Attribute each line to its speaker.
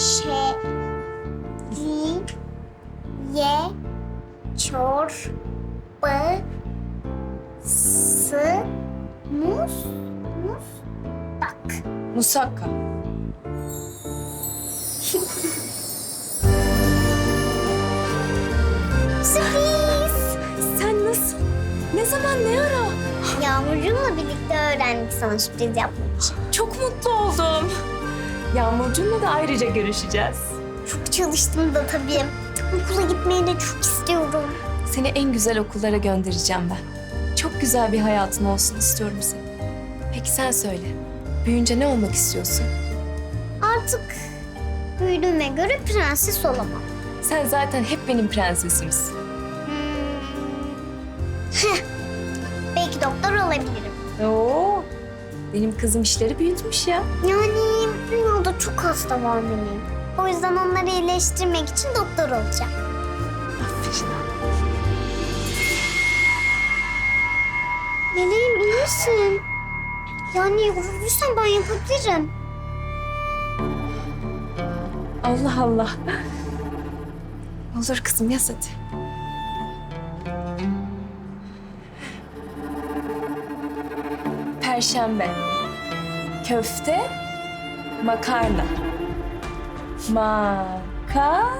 Speaker 1: Ti, şe, li, ye, çor, bı, sı, mus, mus, bak.
Speaker 2: Musakka.
Speaker 1: Sürpriz!
Speaker 2: Sen nasıl? Ne zaman ne ara?
Speaker 1: Yağmurcuğumla birlikte öğrendik sana sürpriz yapmak için.
Speaker 2: Çok mutlu oldum. Yağmurcuğumla da ayrıca görüşeceğiz.
Speaker 1: Çok çalıştım da tabii. Okula gitmeyi de çok istiyorum.
Speaker 2: Seni en güzel okullara göndereceğim ben. Çok güzel bir hayatın olsun istiyorum senin. Peki sen söyle. Büyüyünce ne olmak istiyorsun?
Speaker 1: Artık büyüdüğüme göre prenses olamam.
Speaker 2: Sen zaten hep benim prensesimsin.
Speaker 1: Hmm. Heh. Belki doktor olabilirim.
Speaker 2: Oo. Benim kızım işleri büyütmüş ya.
Speaker 1: Yani dünyada çok hasta var benim. O yüzden onları iyileştirmek için doktor olacağım.
Speaker 2: Aferin.
Speaker 1: Meleğim iyi misin? Yani yorulursan ben yapabilirim.
Speaker 2: Allah Allah. Olur kızım yaz hadi. Perşembe. Köfte, makarna. Makarna.